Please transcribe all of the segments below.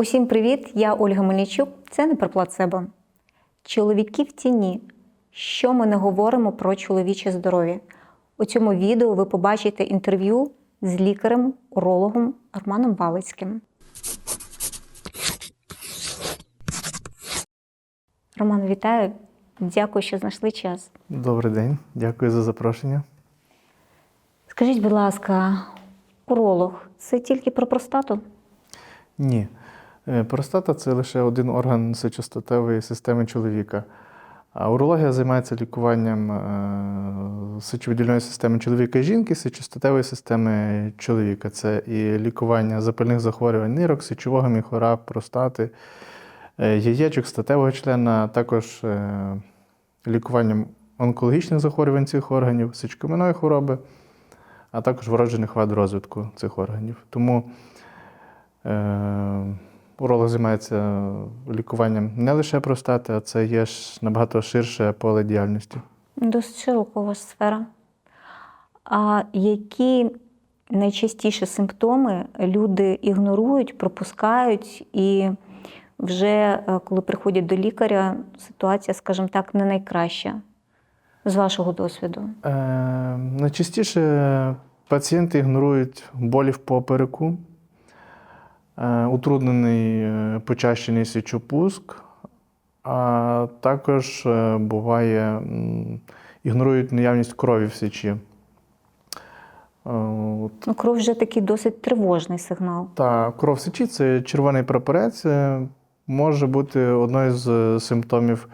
Усім привіт! Я Ольга Мельничук. Це не про плацебо. Чоловіки в тіні. Що ми не говоримо про чоловіче здоров'я? У цьому відео ви побачите інтерв'ю з лікарем, урологом Романом Балицьким. Роман, вітаю! Дякую, що знайшли час. Добрий день, дякую за запрошення. Скажіть, будь ласка, уролог це тільки про простату? Ні. Е, Простата це лише один орган сечостатевої системи чоловіка. А урологія займається лікуванням е, сечовидільної системи чоловіка і жінки, сечостатевої системи чоловіка. Це і лікування запальних захворювань нирок, сечового міхора, простати, е, яєчок, статевого члена, також лікуванням онкологічних захворювань цих органів, сечокам'яної хвороби, а також вроджених вад розвитку цих органів. Тому Уролог займається лікуванням не лише простати, а це є ж набагато ширше поле діяльності. Досить широка у вас сфера. А які найчастіше симптоми люди ігнорують, пропускають, і вже е, коли приходять до лікаря, ситуація, скажімо так, не найкраща з вашого досвіду? Е, найчастіше пацієнти ігнорують болі в попереку, утруднений е, почащений сечопуск, а також е, буває, ігнорують наявність крові в сечі. Е, от Ну, кров вже такий досить тривожний сигнал. Та кров в сечі це червоний прапорець, е, може бути одною з е, симптомів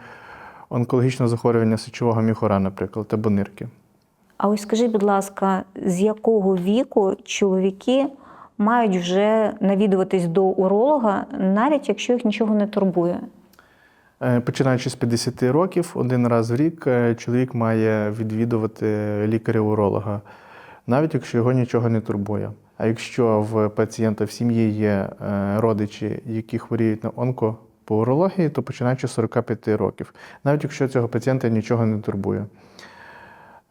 онкологічного захворювання сечового міхора, наприклад, або нирки. А ось скажіть, будь ласка, з якого віку чоловіки мають вже навідуватись до уролога, навіть якщо їх нічого не турбує? Е, Починаючи з 50 років, один раз в рік е, чоловік має відвідувати лікаря-уролога, навіть якщо його нічого не турбує. А якщо в пацієнта в сім'ї є е, родичі, які хворіють на онко по урології, то починаючи з 45 років, навіть якщо цього пацієнта нічого не турбує.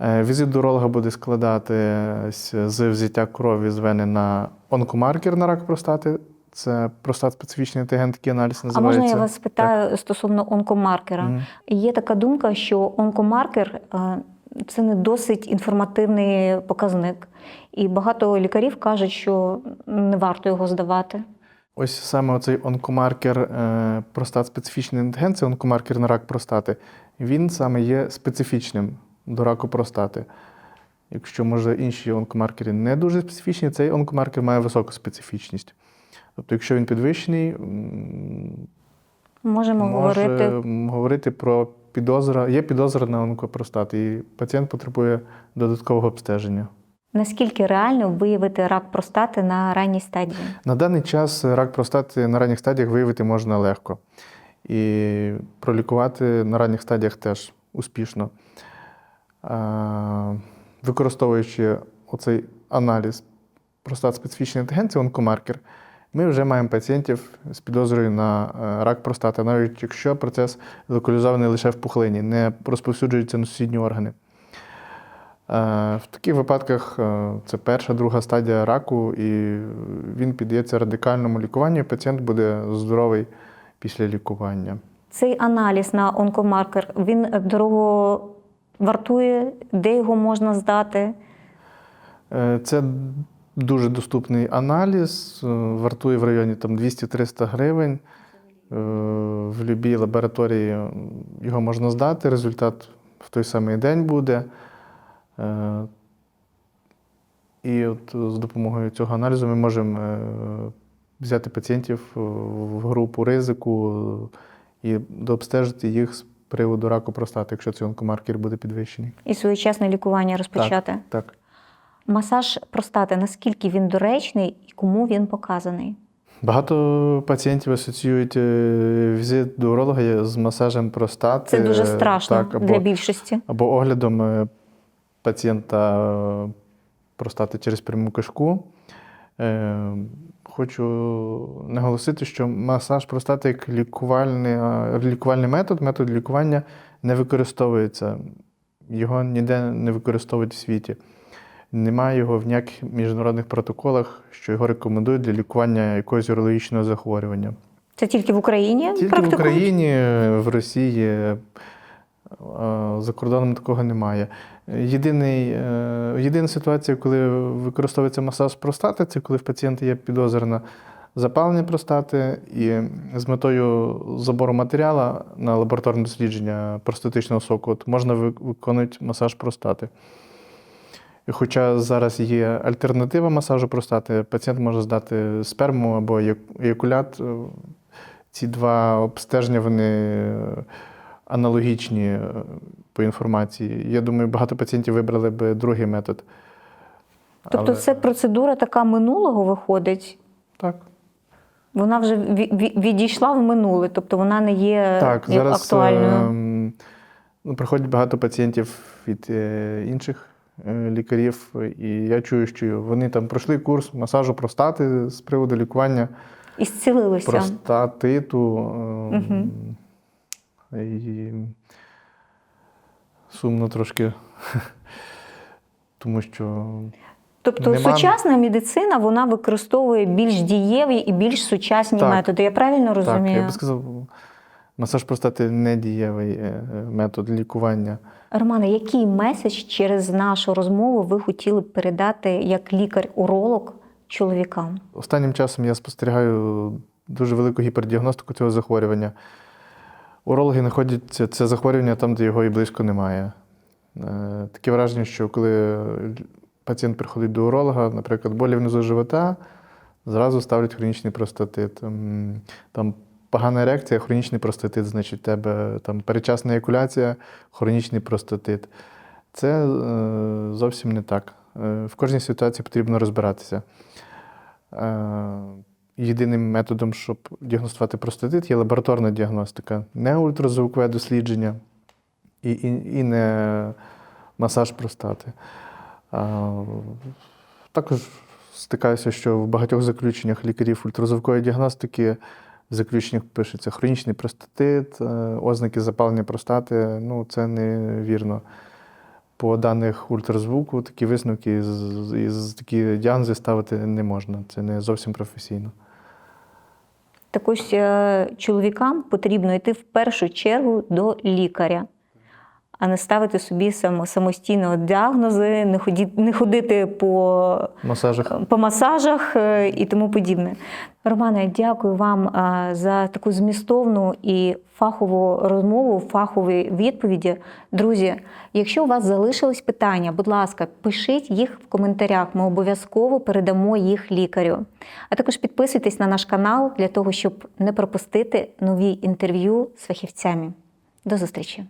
Е, Візит до уролога буде складатись з взяття крові з вени на онкомаркер на рак простати. Це простат-специфічний антиген, такий аналіз А можна я вас спитаю стосовно онкомаркера? Мгм. Є така думка, що онкомаркер е, це не досить інформативний показник. І багато лікарів кажуть, що не варто його здавати. Ось саме оцей онкомаркер е, простат-специфічний антиген, це онкомаркер на рак простати. Він саме є специфічним до раку простати. Якщо, може, інші онкомаркери не дуже специфічні, цей онкомаркер має високу специфічність. Тобто, якщо він підвищений, Можемо може говорити. говорити про підозра. Є підозра на онкопростати, і пацієнт потребує додаткового обстеження. Наскільки реально виявити рак простати на ранній стадії? На даний час рак простати на ранніх стадіях виявити можна легко. І пролікувати на ранніх стадіях теж успішно. А, Використовуючи оцей аналіз простат-специфічний антиген, це онкомаркер, ми вже маємо пацієнтів з підозрою на е, рак простати, навіть якщо процес локалізований лише в пухлині, не розповсюджується на сусідні органи. Е, В таких випадках е, це перша, друга стадія раку, і він піддається радикальному лікуванню, і пацієнт буде здоровий після лікування. Цей аналіз на онкомаркер він дорого вартує, де його можна здати? Е, Це дуже доступний аналіз, е, вартує в районі там, 200-300 гривень. Е, В будь-якій лабораторії його можна здати, результат в той самий день буде. І от з допомогою цього аналізу ми можемо взяти пацієнтів в групу ризику і дообстежити їх приводу раку простати, якщо цей онкомаркер буде підвищений. І своєчасне лікування розпочати. Так. Масаж простати, наскільки він доречний і кому він показаний? Багато пацієнтів асоціюють е, візит до уролога з масажем простати. Це дуже страшно так, або, для більшості. або оглядом е, пацієнта е, простати через пряму кишку. Е, Хочу наголосити, що масаж простати як лікувальний, е, лікувальний метод, метод лікування не використовується. Його ніде не використовують в світі. Немає його в ніяких міжнародних протоколах, що його рекомендують для лікування якогось урологічного захворювання. Це тільки в Україні Тільки в? Україні, в Росії, за кордоном такого немає. Єдиний, е, єдина ситуація, коли використовується масаж простати, це коли в пацієнта є підозра на запалення простати, і з метою забору матеріалу на лабораторне дослідження простатичного соку от можна ви- виконувати масаж простати. І Хоча зараз є альтернатива масажу простати, пацієнт може здати сперму або як- еякулят. Ці два обстеження вони аналогічні е, по інформації. Я думаю, багато пацієнтів вибрали би другий метод. Тобто Але- це процедура така минулого виходить. Так. Вона вже ві- ві- відійшла в минуле, тобто вона не є Так, зараз актуальною. ем, ну, приходять багато пацієнтів від е, інших е, лікарів, і я чую, що вони там пройшли курс масажу простати з приводу лікування І зцілилися. простатиту. ем, І сумно трошки, тому що Тобто Нема- сучасна медицина вона використовує більш дієві і більш сучасні Так. методи. Я правильно так, розумію? я би сказав, масаж простати не дієвий е, метод лікування. Романе, який меседж через нашу розмову ви хотіли б передати як лікар-уролог чоловікам? Останнім часом я спостерігаю дуже велику гіпердіагностику цього захворювання. Урологи знаходять це- захворювання там, де його і близько немає. Е, Таке враження, що коли пацієнт приходить до уролога, наприклад, болі внизу живота, зразу ставлять хронічний простатит. Там погана ерекція, хронічний простатит, значить, тебе там передчасна еякуляція, хронічний простатит. Це е, зовсім не так. Е, В кожній ситуації потрібно розбиратися. Єдиним методом, щоб діагностувати простатит, є лабораторна діагностика, не ультразвукове дослідження і, і, і не масаж простати. А, також стикаюся, що в багатьох заключеннях лікарів ультразвукової діагностики в заключеннях пишеться хронічний простатит, е, ознаки запалення простати. Ну, це невірно. По даних ультразвуку такі висновки з, такі діагнози ставити не можна. Це не зовсім професійно. Так ось е, чоловікам потрібно йти в першу чергу до лікаря, а не ставити собі самостійно діагнози, не ходити, не ходити по масажах по масажах е, і тому подібне. Романе, дякую вам е, за таку змістовну і фахову розмову, фахові відповіді. Друзі, якщо у вас залишились питання, будь ласка, пишіть їх в коментарях. Ми обов'язково передамо їх лікарю. А також підписуйтесь на наш канал для того, щоб не пропустити нові інтерв'ю з фахівцями. До зустрічі!